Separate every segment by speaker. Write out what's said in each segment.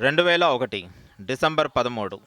Speaker 1: రెండు వేల ఒకటి డిసెంబర్ పదమూడు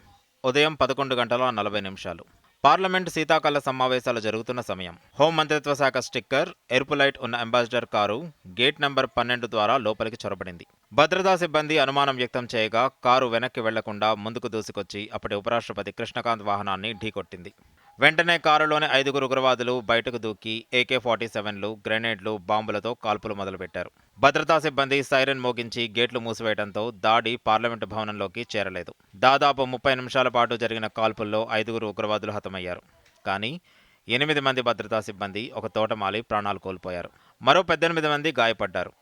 Speaker 1: ఉదయం పదకొండు గంటల నలభై నిమిషాలు. పార్లమెంట్ శీతాకాల సమావేశాలు జరుగుతున్న సమయం. హోం మంత్రిత్వ శాఖ స్టిక్కర్ ఎరుపు లైట్ ఉన్న అంబాసిడర్ కారు గేట్ నెంబర్ పన్నెండు ద్వారా లోపలికి చొరబడింది. భద్రతా సిబ్బంది అనుమానం వ్యక్తం చేయగా కారు వెనక్కి వెళ్ళకుండా ముందుకు దూసుకొచ్చి అప్పటి ఉపరాష్ట్రపతి కృష్ణకాంత్ వాహనాన్ని ఢీకొట్టింది. వెంటనే కారులోని ఐదుగురు ఉగ్రవాదులు బయటకు దూకి ఏకే ఫార్టీ సెవెన్లు గ్రెనేడ్లు బాంబులతో కాల్పులు మొదలుపెట్టారు. భద్రతా సిబ్బంది సైరన్ మోగించి గేట్లు మూసివేయడంతో దాడి పార్లమెంటు భవనంలోకి చేరలేదు. దాదాపు ముప్పై నిమిషాల పాటు జరిగిన కాల్పుల్లో ఐదుగురు ఉగ్రవాదులు హతమయ్యారు. కానీ ఎనిమిది మంది భద్రతా సిబ్బంది ఒక తోటమాలి ప్రాణాలు కోల్పోయారు. మరో పద్దెనిమిది మంది గాయపడ్డారు.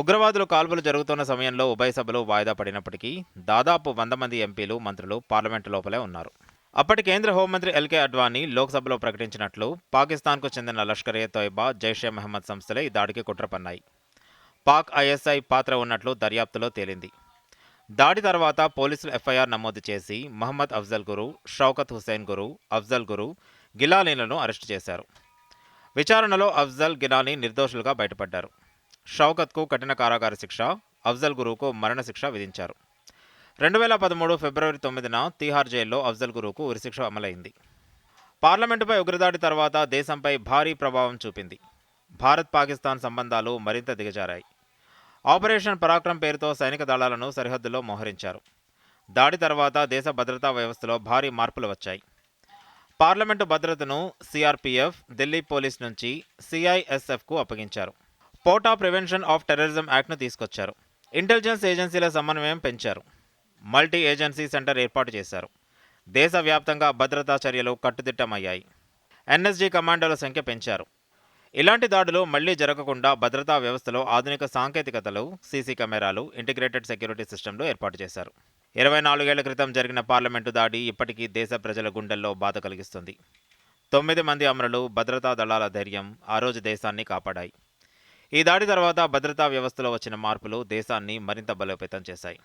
Speaker 1: ఉగ్రవాదులు కాల్పులు జరుగుతున్న సమయంలో ఉభయ సభలు వాయిదా పడినప్పటికీ దాదాపు వంద మంది ఎంపీలు మంత్రులు పార్లమెంటు లోపలే ఉన్నారు. అప్పటి కేంద్ర హోంమంత్రి ఎల్కే అడ్వాణీ లోక్సభలో ప్రకటించినట్లు పాకిస్తాన్కు చెందిన లష్కర్ ఏ తోయిబా జైషే మహమ్మద్ సంస్థలే ఈ దాడికి కుట్రపన్నాయి పాక్ ఐఎస్ఐ పాత్ర ఉన్నట్లు దర్యాప్తులో తేలింది. దాడి తర్వాత పోలీసులు ఎఫ్ఐఆర్ నమోదు చేసి మహమ్మద్ అఫ్జల్ గురు షౌకత్ హుసేన్ గురు అఫ్జల్ గురు గిలానీలను అరెస్టు చేశారు. విచారణలో అఫ్జల్ గిలానీ నిర్దోషులుగా బయటపడ్డారు. షౌకత్కు కఠిన కారాగార శిక్ష అఫ్జల్ గురువుకు మరణశిక్ష విధించారు. రెండు వేల పదమూడు ఫిబ్రవరి తొమ్మిదిన తీహార్ జైల్లో అఫ్జల్ గురువుకు ఉరిశిక్ష అమలైంది. పార్లమెంటుపై ఉగ్రదాడి తర్వాత దేశంపై భారీ ప్రభావం చూపింది. భారత్ పాకిస్తాన్ సంబంధాలు మరింత దిగజారాయి. ఆపరేషన్ పరాక్రమ్ పేరుతో సైనిక దళాలను సరిహద్దులో మోహరించారు. దాడి తర్వాత దేశ భద్రతా వ్యవస్థలో భారీ మార్పులు వచ్చాయి. పార్లమెంటు భద్రతను సిఆర్పీఎఫ్ ఢిల్లీ పోలీస్ నుంచి సిఐఎస్ఎఫ్కు అప్పగించారు. పోటా ప్రివెన్షన్ ఆఫ్ టెర్రరిజం యాక్ట్ను తీసుకొచ్చారు. ఇంటెలిజెన్స్ ఏజెన్సీల సమన్వయం పెంచారు. మల్టీ ఏజెన్సీ సెంటర్ ఏర్పాటు చేశారు. దేశవ్యాప్తంగా భద్రతా చర్యలు కట్టుదిట్టమయ్యాయి. ఎన్ఎస్జీ కమాండోల సంఖ్య పెంచారు. ఇలాంటి దాడులు మళ్ళీ జరగకుండా భద్రతా వ్యవస్థలో ఆధునిక సాంకేతికతలు సీసీ కెమెరాలు ఇంటిగ్రేటెడ్ సెక్యూరిటీ సిస్టమ్లు ఏర్పాటు చేశారు. ఇరవై నాలుగేళ్ళ క్రితం జరిగిన పార్లమెంటు దాడి ఇప్పటికీ దేశ ప్రజల గుండెల్లో బాధ కలిగిస్తుంది. తొమ్మిది మంది అమరులు భద్రతా దళాల ధైర్యం ఆ రోజు దేశాన్ని కాపాడాయి. ఈ దాడి తర్వాత భద్రతా వ్యవస్థలో వచ్చిన మార్పులు దేశాన్ని మరింత బలోపేతం చేశాయి.